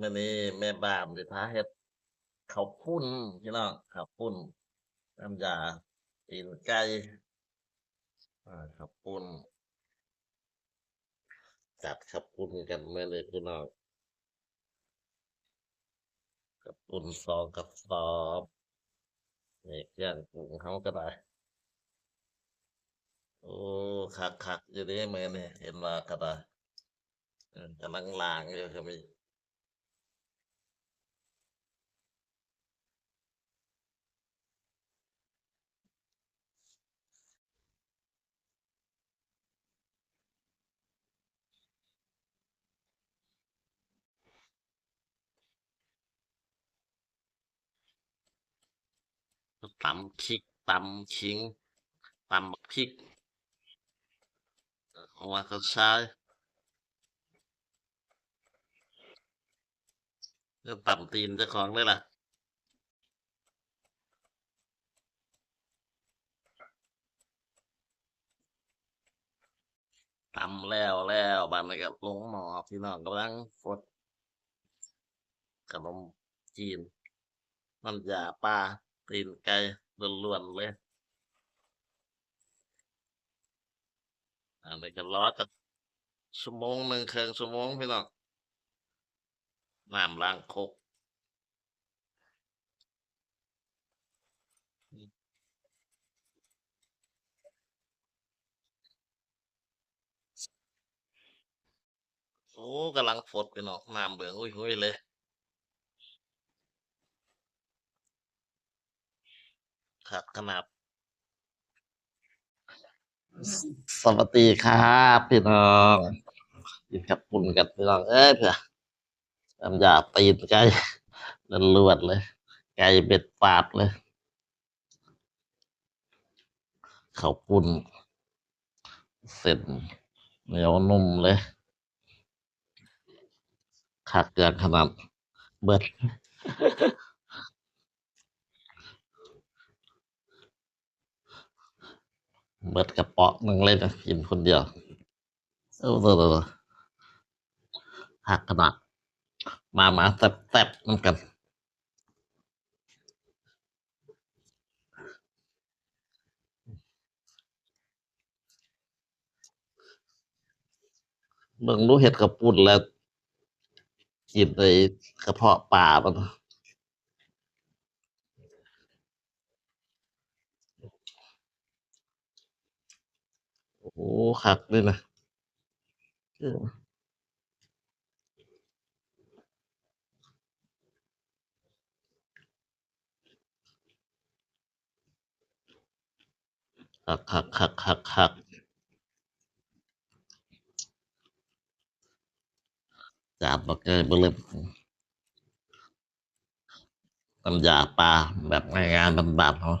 มื้อนี้แม่บ้านสิพาเฮ็ดเขาวปุ้นพี่น้องเขาวปุ้นน้ำยาตีนไก่อ่าข้าวปุ้นจัดข้าวปุ้นกันมื้อนี้พี่น้องข้าวปุ้นสองกระสอบนี่เครื่องปรุงเฮาก็ได้โอ้คักๆอยู่เด้มื้อนี้เห็นว่าก็ได้เออกำลังล้างอยู่ก็มี ตำพริกตำขิงตำบักพริกเอ่อของว่าเขาใช้เรื่องตำตีนเจ้าของเลยล่ะตำแล้วแล้วบานนี้ก็ลงหมอพี่น้องกำลังฟดขนมจีนน้ำยาปลา ตีนไก่ล้วนๆเลยอันนี้ก็รอจักชั่วโมงหนึ่งเครึ่งชั่วโมงพี่น้องน้ำล้างคกโอ้กำลังฟดพี่น้องน้ำเบืองอุ้ยๆเลย ครับขนาดสวัสดีครับพี่น้องกินกับปุ่นกันพี่น้องเอ้ยเผื่อน้ำยาตีนไก่ลวดเลย ไก่เบ็ดปาดเลยข้าวปุ้นเส้นเหนียวนุ่มเลยขาดเกลือขนาดเบิด เบิดกระเป๋องนึงเลยนกินคนเดียวเออเออเออหักขนาดมามาแซ่บๆน้ำกันเบิ่งรู้เห็ดกระปุ่นแล้วกินในกระเพาะปลามัน โอ้หักเลยนะเออคักคักคักคักคักจานบักเกยบลึมน้ำยาปลาแบบง่ายๆบานๆเขา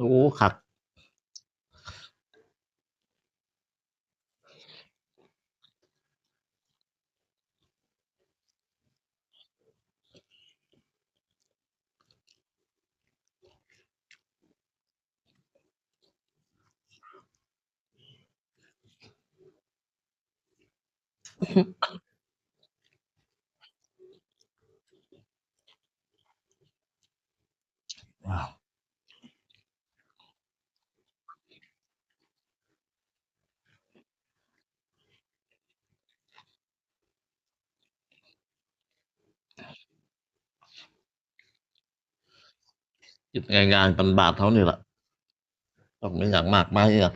รู้ครับอ กินงานเป็นบาทเท่านี้แหละต้องไม่อย่างมากมายอะ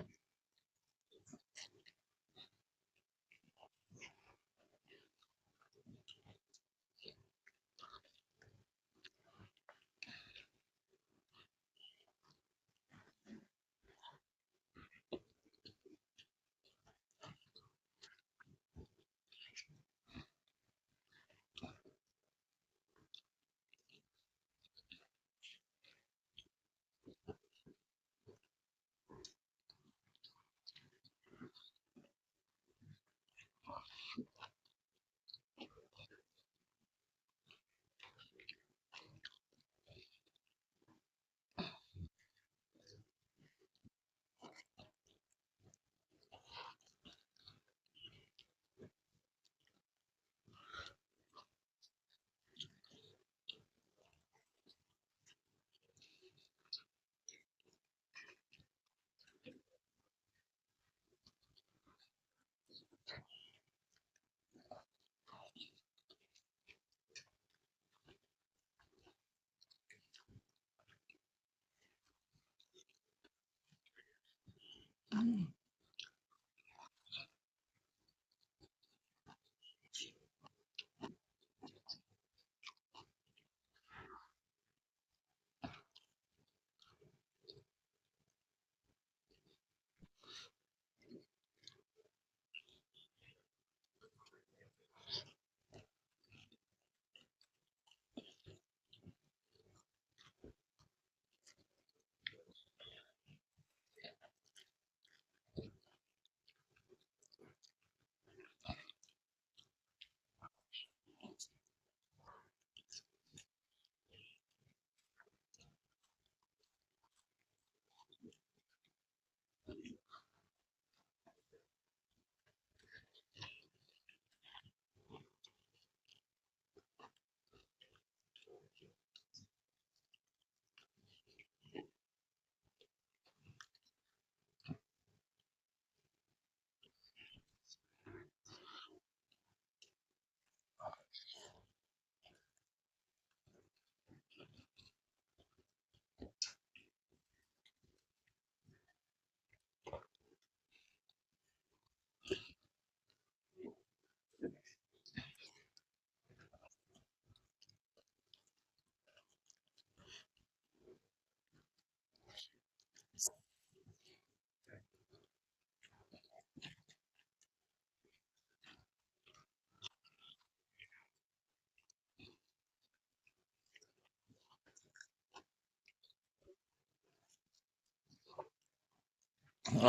โ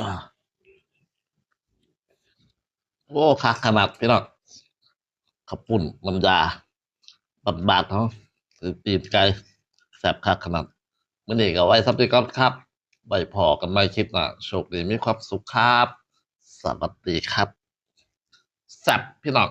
อ้คักขนาดพี่น้องขับปุ่นน้ำยาบาดบาดเขาคือตีนไก่แสบคักขนาดมื่อนี้ก็ไว้ซับดีก่อนครับใบพอกันไม่คลิปนะโชคดีมีความสุขครับ สวัสดีครับแสบพี่น้อง